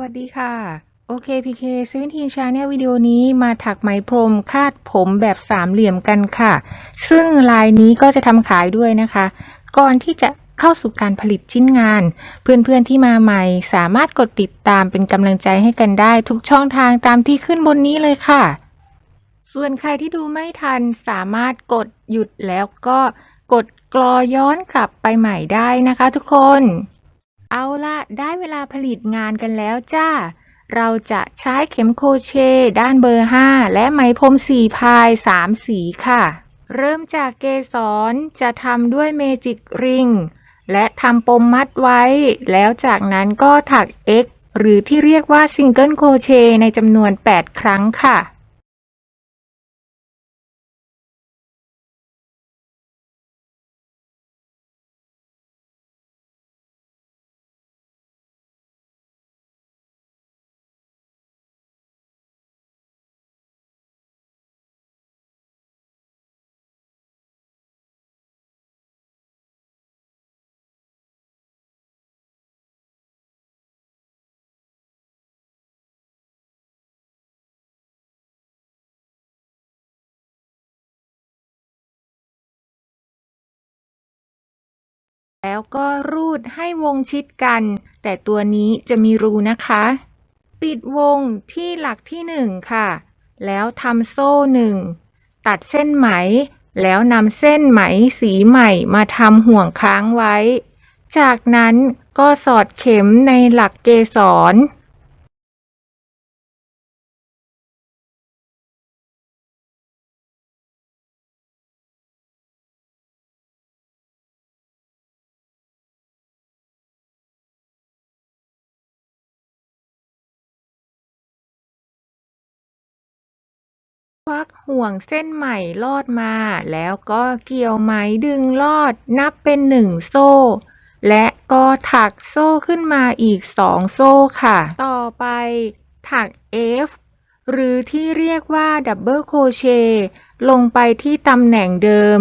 สวัสดีค่ะ โอเค PK 17 Channel วิดีโอนี้มาถักไหมพรมคาดผมแบบสามเหลี่ยมกันค่ะ ซึ่งลายนี้ก็จะทำขายด้วยนะคะ ก่อนที่จะเข้าสู่การผลิตชิ้นงาน เพื่อนๆที่มาใหม่สามารถกดติดตามเป็นกำลังใจให้กันได้ทุกช่องทางตามที่ขึ้นบนนี้เลยค่ะ ส่วนใครที่ดูไม่ทันสามารถกดหยุดแล้วก็กดกรอย้อนกลับไปใหม่ได้นะคะทุกคน เอาละได้เวลาผลิตงานกันแล้วจ้า เราจะใช้เข็มโครเชต์ด้านเบอร์ 5 และไหมพรมสี่พาย 3 สีค่ะ เริ่มจากเกสรจะทำด้วยเมจิกริงและทำปมมัดไว้ แล้วจากนั้นก็ถัก X หรือที่เรียกว่าซิงเกิลโครเชต์ในจำนวน 8 ครั้งค่ะ แล้วก็รูดให้วงชิดกัน แต่ตัวนี้จะมีรูนะคะ ปิดวงที่หลักที่หนึ่งค่ะ แล้วทำโซ่หนึ่งตัดเส้นไหม แล้วนำเส้นไหมสีใหม่มาทำห่วงค้างไว้ จากนั้นก็สอดเข็มในหลักเกสร วักห่วงเส้นใหม่ลอดมา แล้วก็เกี่ยวไหมดึงลอดนับเป็นหนึ่งโซ่ และก็ถักโซ่ขึ้นมาอีกสองโซ่ค่ะ ต่อไปถัก F หรือที่เรียกว่าดับเบิลโคเชลงไปที่ตำแหน่งเดิม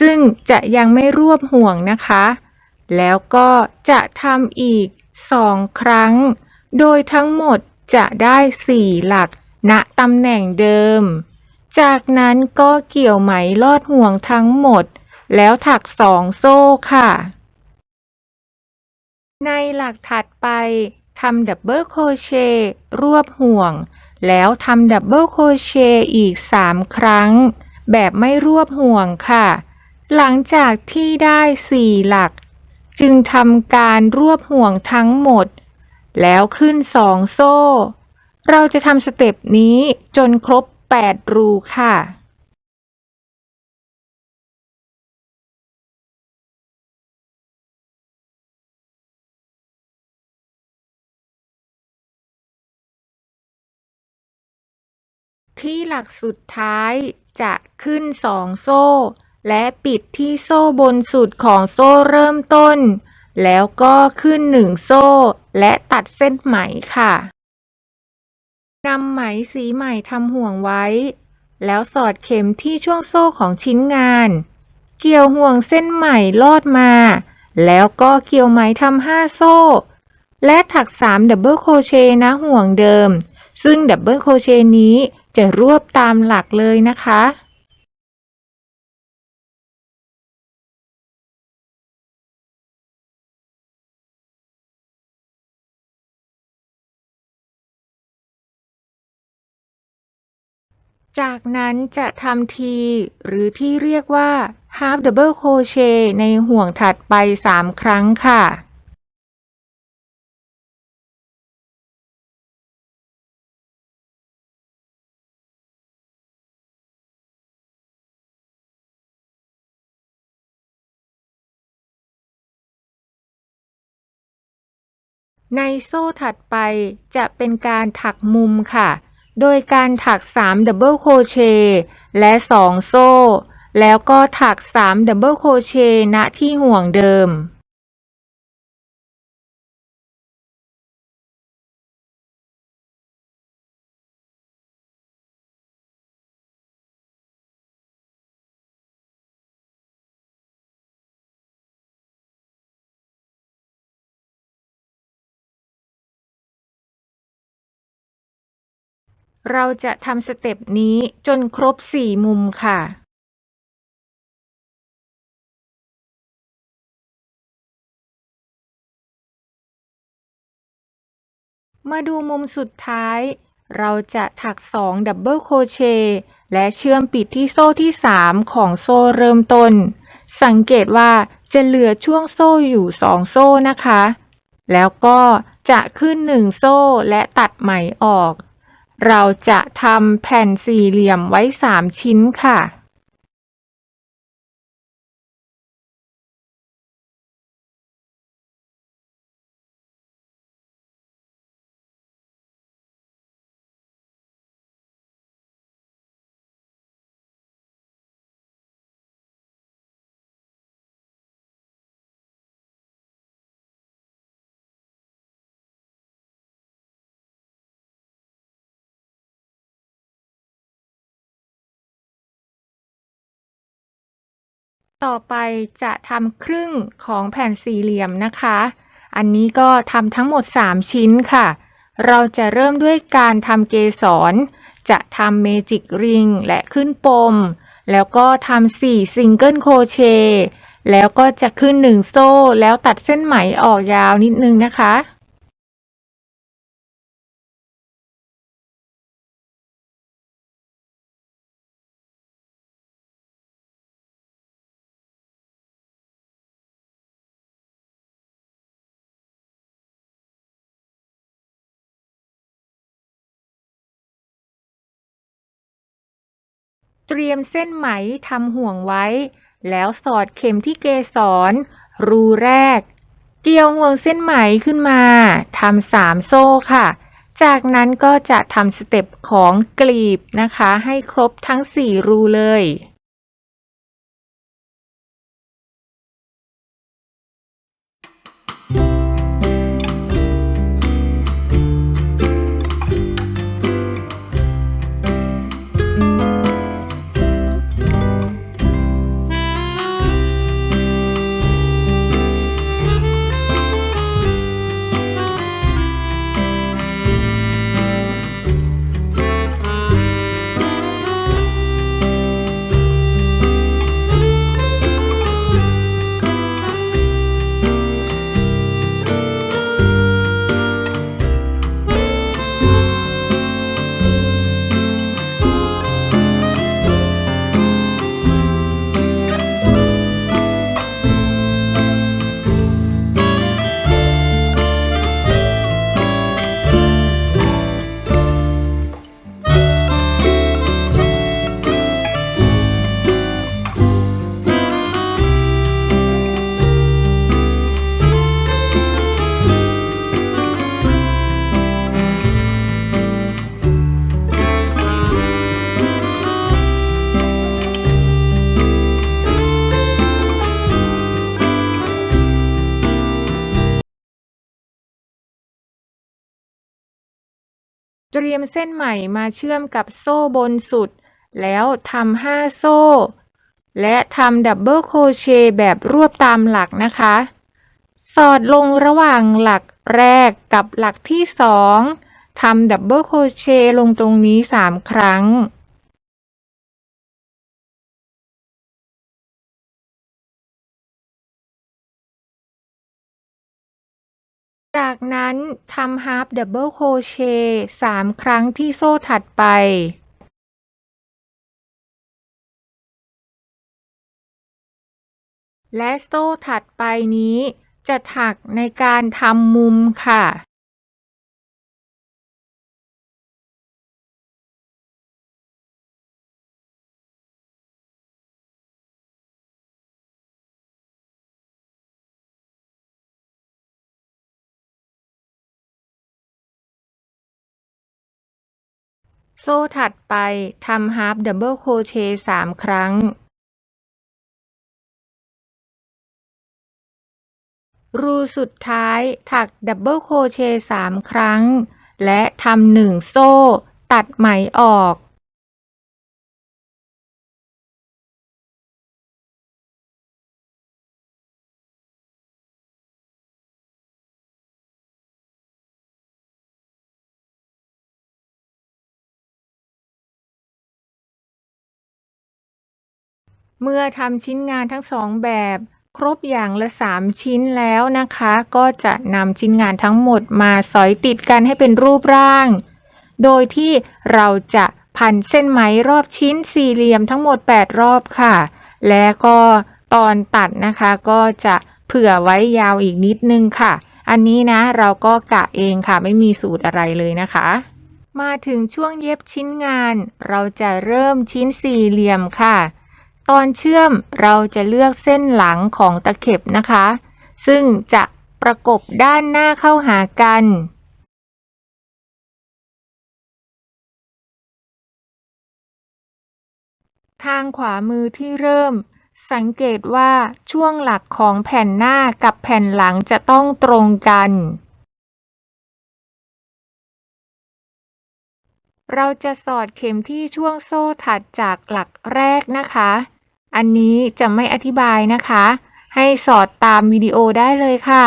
ซึ่งจะยังไม่รวบห่วงนะคะ แล้วก็จะทำอีกสองครั้ง โดยทั้งหมดจะได้สี่หลักณตำแหน่งเดิม จากนั้นก็เกี่ยวไหมลอดห่วงทั้งหมด แล้วถักสองโซ่ค่ะ ในหลักถัดไปทำดับเบิลโคเชต์รวบห่วง แล้วทำดับเบิลโคเชต์อีก 3 ครั้ง แบบไม่รวบห่วงค่ะ หลังจากที่ได้ 4 หลัก จึงทำการรวบห่วงทั้งหมด แล้วขึ้น 2 โซ่ เราจะทำสเต็ปนี้จนครบ 8 รูค่ะที่หลักสุดท้ายจะขึ้นสองโซ่ และปิดที่โซ่บนสุดของโซ่เริ่มต้น แล้วก็ขึ้นหนึ่งโซ่ และตัดเส้นไหมค่ะ นำไหมสีใหม่ทำห่วงไว้ แล้วสอดเข็มที่ช่วงโซ่ของชิ้นงาน เกี่ยวห่วงเส้นใหม่ลอดมา แล้วก็เกี่ยวไหมทำห้าโซ่ และถัก3ดับเบิลโครเชต์นะห่วงเดิม ซึ่งดับเบิลโครเชต์นี้จะรวบตามหลักเลยนะคะ จากนั้นจะทำทีหรือที่เรียกว่า half double crochet ในห่วงถัดไป 3 ครั้งค่ะ ในโซ่ถัดไปจะเป็นการถักมุมค่ะ โดยการถัก 3 ดับเบิลโครเชต์และ 2 โซ่ แล้วก็ถัก 3 ดับเบิลโครเชต์ณที่ห่วงเดิม เราจะทำสเต็ปนี้จนครบ4มุมค่ะ มาดูมุมสุดท้าย เราจะถัก2ดับเบิลโคเชต์และเชื่อมปิดที่โซ่ที่3ของโซ่เริ่มต้น สังเกตว่าจะเหลือช่วงโซ่อยู่2โซ่นะคะ แล้วก็จะขึ้น1โซ่และตัดไหมออก เราจะทำแผ่นสี่เหลี่ยมไว้3ชิ้นค่ะ ต่อไปจะทำครึ่งของแผ่นสี่เหลี่ยมนะคะ อันนี้ก็ทำทั้งหมด 3 ชิ้นค่ะ เราจะเริ่มด้วยการทำเกสร จะทำเมจิกริงและขึ้นปม แล้วก็ทำ4ซิงเกิลโครเชต์แล้วก็จะขึ้น1โซ่แล้วตัดเส้นไหมออกยาวนิดนึงนะคะ เตรียมเส้นไหมทำห่วงไว้ แล้วสอดเข็มที่เกสร รูแรก เกี่ยวห่วงเส้นไหมขึ้นมาทำสามโซ่ค่ะ จากนั้นก็จะทำสเต็ปของกลีบนะคะ ให้ครบทั้ง4รูเลย รียมเส้นใหม่มาเชื่อมกับโซ่บนสุด แล้วทำห้าโซ่ และทำดับเบิลโครเชต์แบบรวบตามหลักนะคะ สอดลงระหว่างหลักแรกกับหลักที่สองทำดับเบิลโครเชต์ลงตรงนี้สามครั้ง จากนั้นทำฮาร์ปดับเบิลโครเชต์สามครั้งที่โซ่ถัดไปและโซ่ถัดไปนี้จะถักในการทำมุมค่ะ โซ่ถัดไปทำฮาร์ปดับเบิลโครเชต์สามครั้ง รูสุดท้ายถักดับเบิลโครเชต์สามครั้ง และทำหนึ่งโซ่ ตัดไหมออก เมื่อทำชิ้นงานทั้งสองแบบครบอย่างละ 3 ชิ้นแล้วนะคะ ก็จะนำชิ้นงานทั้งหมดมาสอยติดกันให้เป็นรูปร่าง โดยที่เราจะพันเส้นไหมรอบชิ้นสี่เหลี่ยมทั้งหมด 8 รอบค่ะ และก็ตอนตัดนะคะก็จะเผื่อไว้ยาวอีกนิดนึงค่ะ อันนี้นะเราก็กะเองค่ะไม่มีสูตรอะไรเลยนะคะ มาถึงช่วงเย็บชิ้นงาน เราจะเริ่มชิ้นสี่เหลี่ยมค่ะ ตอนเชื่อมเราจะเลือกเส้นหลังของตะเข็บนะคะ ซึ่งจะประกบด้านหน้าเข้าหากัน ทางขวามือที่เริ่ม สังเกตว่าช่วงหลักของแผ่นหน้ากับแผ่นหลังจะต้องตรงกัน เราจะสอดเข็มที่ช่วงโซ่ถัดจากหลักแรกนะคะ อันนี้จะไม่อธิบายนะคะ ให้สอดตามวิดีโอได้เลยค่ะ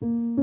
เร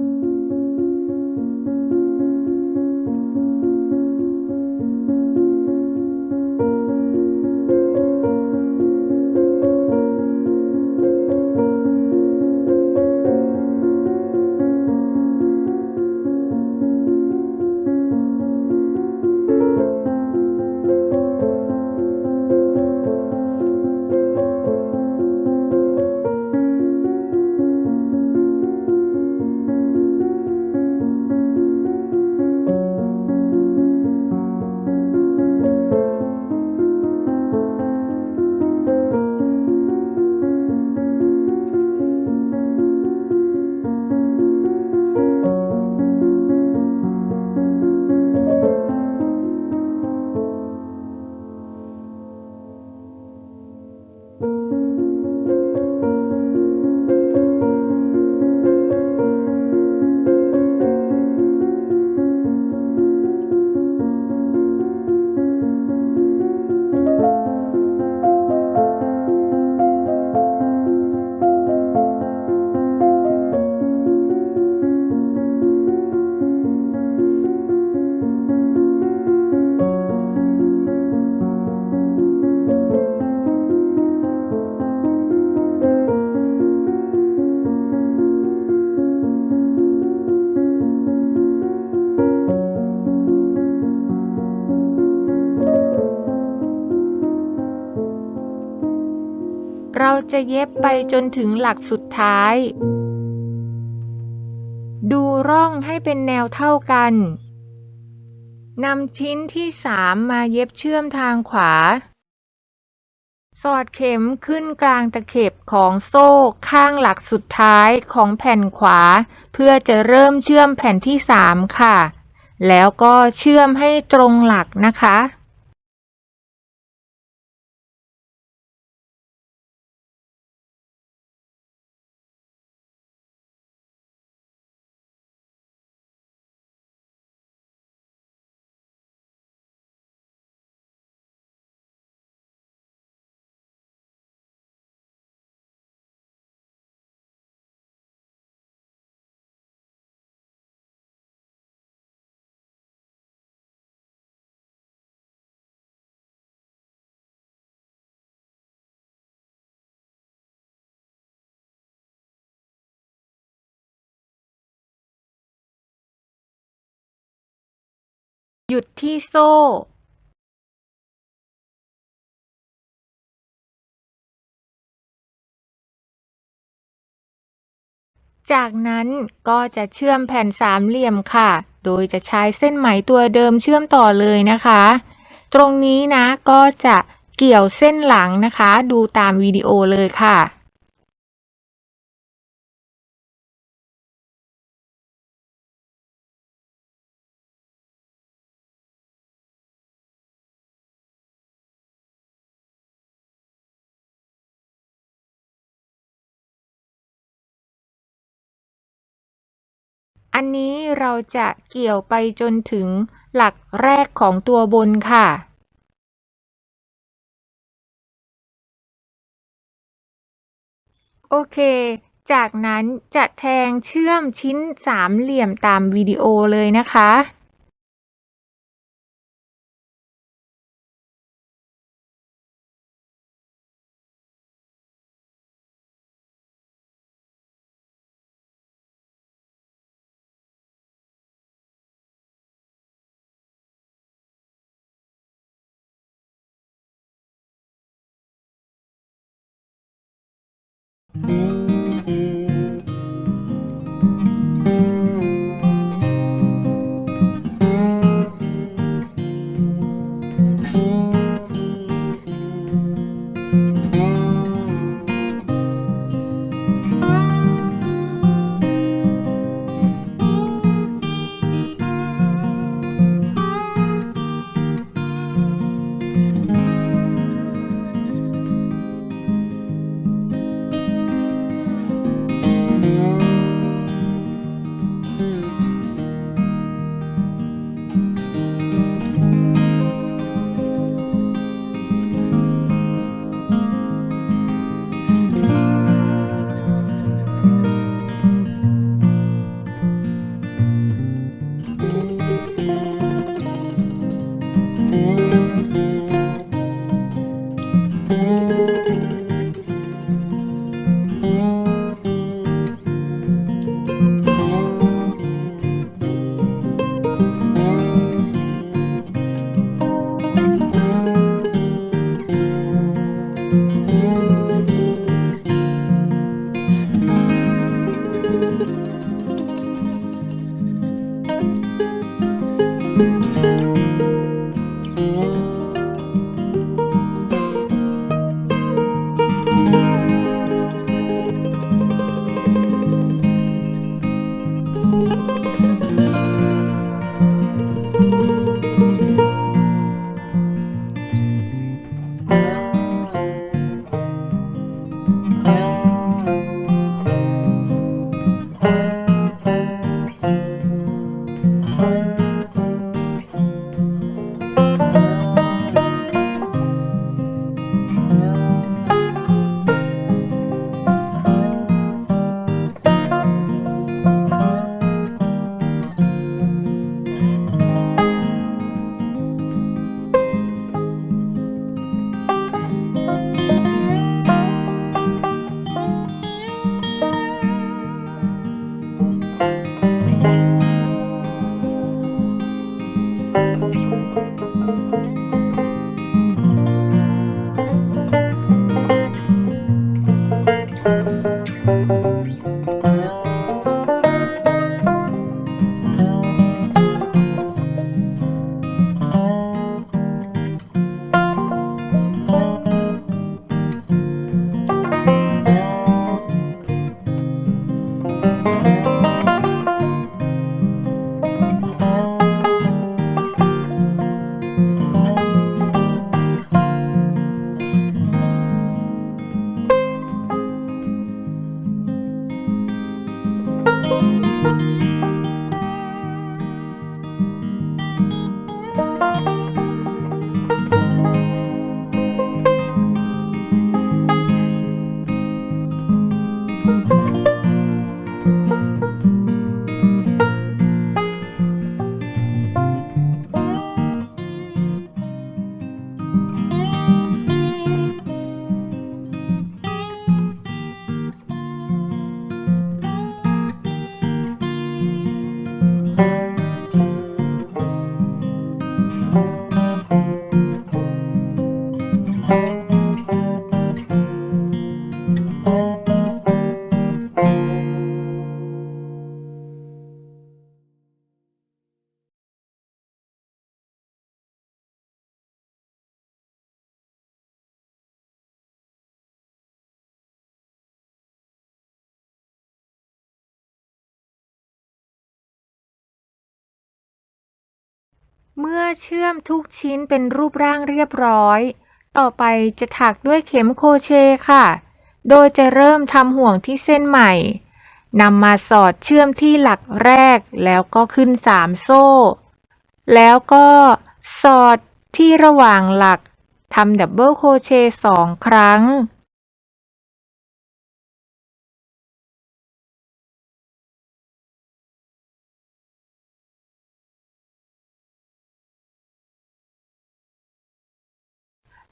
จะเย็บไปจนถึงหลักสุดท้าย ดูร่องให้เป็นแนวเท่ากันนำชิ้นที่สามมาเย็บเชื่อมทางขวา สอดเข็มขึ้นกลางตะเข็บของโซ่ข้างหลักสุดท้ายของแผ่นขวา เพื่อจะเริ่มเชื่อมแผ่นที่สามค่ะ แล้วก็เชื่อมให้ตรงหลักนะคะ หยุดที่โซ่จากนั้นก็จะเชื่อมแผ่นสามเหลี่ยมค่ะ โดยจะใช้เส้นไหมตัวเดิมเชื่อมต่อเลยนะคะ ตรงนี้นะก็จะเกี่ยวเส้นหลังนะคะ ดูตามวิดีโอเลยค่ะ อันนี้เราจะเกี่ยวไปจนถึงหลักแรกของตัวบนค่ะ โอเค จากนั้นจะแทงเชื่อมชิ้นสามเหลี่ยมตามวิดีโอเลยนะคะ เมื่อเชื่อมทุกชิ้นเป็นรูปร่างเรียบร้อย ต่อไปจะถักด้วยเข็มโครเชต์ค่ะ โดยจะเริ่มทำห่วงที่เส้นใหม่นำมาสอดเชื่อมที่หลักแรกแล้วก็ขึ้นสามโซ่ แล้วก็สอดที่ระหว่างหลักทำดับเบิลโครเชต์สองครั้ง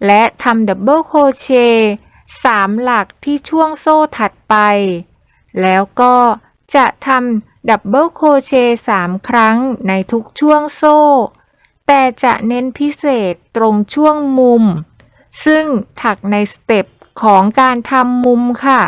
และทำดับเบิลโครเชต์สามหลักที่ช่วงโซ่ถัดไป แล้วก็จะทำดับเบิลโครเชต์สามครั้งในทุกช่วงโซ่ แต่จะเน้นพิเศษตรงช่วงมุม ซึ่งถักในสเต็ปของการทำมุมค่ะ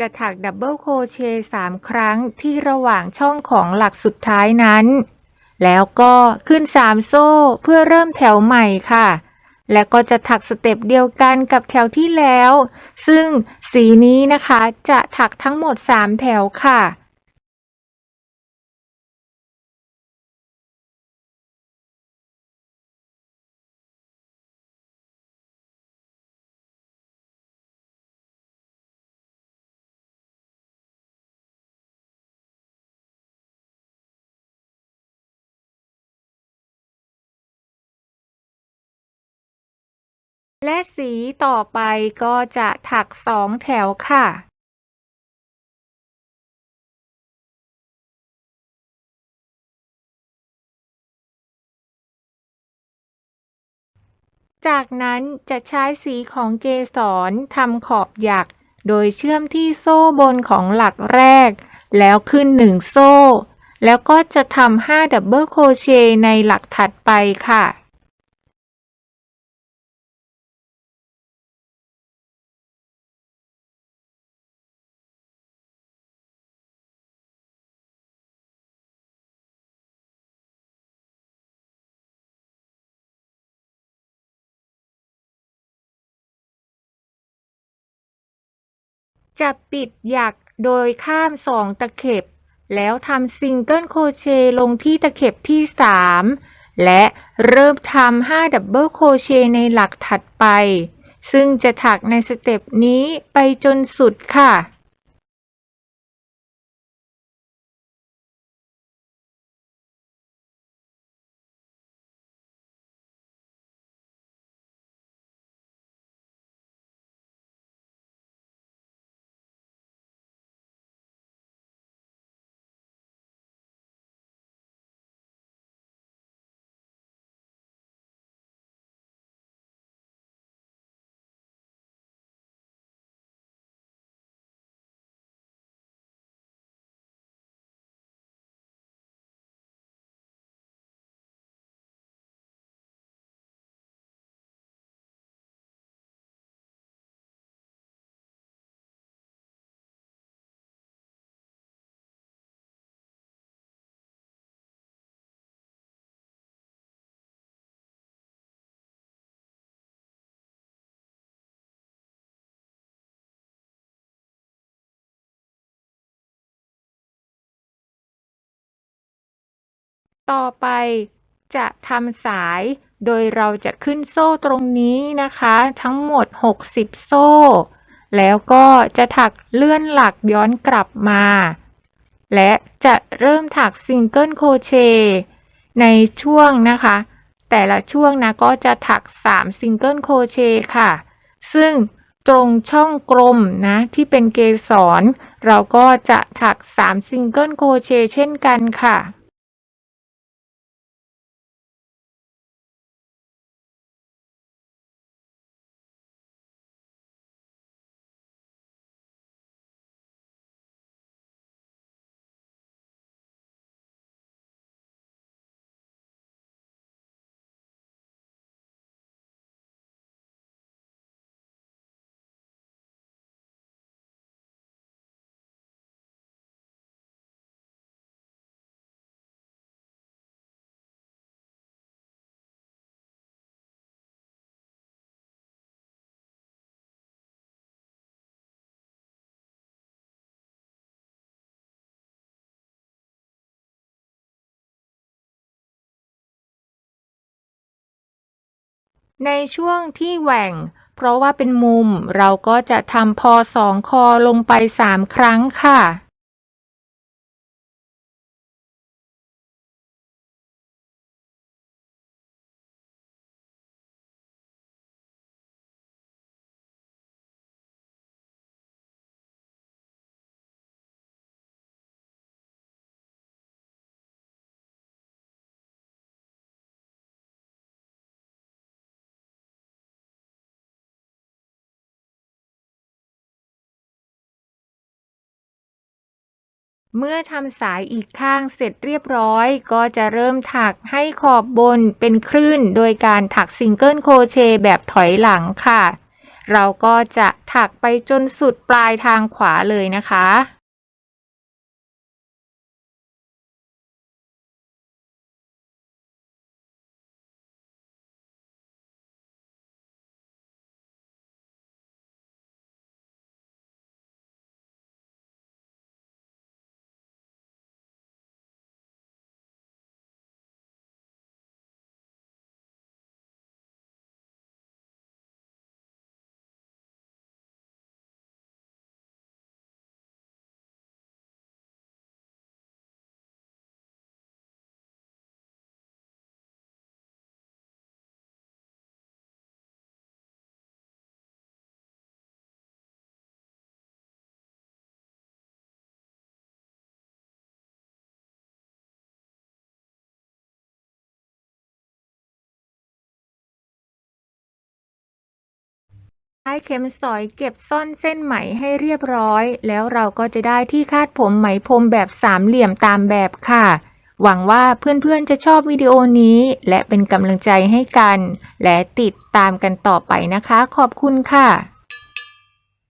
จะถักดับเบิลโคเชต์สามครั้งที่ระหว่างช่องของหลักสุดท้ายนั้น แล้วก็ขึ้นสามโซ่เพื่อเริ่มแถวใหม่ค่ะ และก็จะถักสเต็ปเดียวกันกับแถวที่แล้ว ซึ่งสีนี้นะคะจะถักทั้งหมด 3 แถวค่ะ สีต่อไปก็จะถักสองแถวค่ะจากนั้นจะใช้สีของเกสรทำขอบหยัก โดยเชื่อมที่โซ่บนของหลักแรก แล้วขึ้นหนึ่งโซ่ แล้วก็จะทำ5ดับเบิลโคเชในหลักถัดไปค่ะ จะปิดหยักโดยข้ามสองตะเข็บ แล้วทำซิงเกิลโครเชต์ลงที่ตะเข็บที่3และเริ่มทำ5ดับเบิลโครเชต์ในหลักถัดไป ซึ่งจะถักในสเต็ปนี้ไปจนสุดค่ะ ต่อไปจะทำสายโดยเราจะขึ้นโซ่ตรงนี้นะคะ ทั้งหมด 60 โซ่ แล้วก็จะถักเลื่อนหลักย้อนกลับมา และจะเริ่มถักซิงเกิลโครเชต์ในช่วงนะคะ แต่ละช่วงนะก็จะถัก 3 ซิงเกิลโครเชต์ค่ะ ซึ่งตรงช่องกลมนะที่เป็นเกสรเราก็จะถัก 3 ซิงเกิลโครเชต์เช่นกันค่ะ ในช่วงที่แหว่ง เพราะว่าเป็นมุม เราก็จะทำพอสองคอลงไปสามครั้งค่ะ เมื่อทำสายอีกข้างเสร็จเรียบร้อย ก็จะเริ่มถักให้ขอบบนเป็นคลื่น โดยการถักซิงเกิลโครเชต์แบบถอยหลังค่ะ เราก็จะถักไปจนสุดปลายทางขวาเลยนะคะ ช้เข็มสอยเก็บซ่อนเส้นไหมให้เรียบร้อย แล้วเราก็จะได้ที่คาดผมไหมพรมแบบสามเหลี่ยมตามแบบค่ะ หวังว่าเพื่อนๆจะชอบวิดีโอนี้ และเป็นกำลังใจให้กัน และติดตามกันต่อไปนะคะ ขอบคุณค่ะ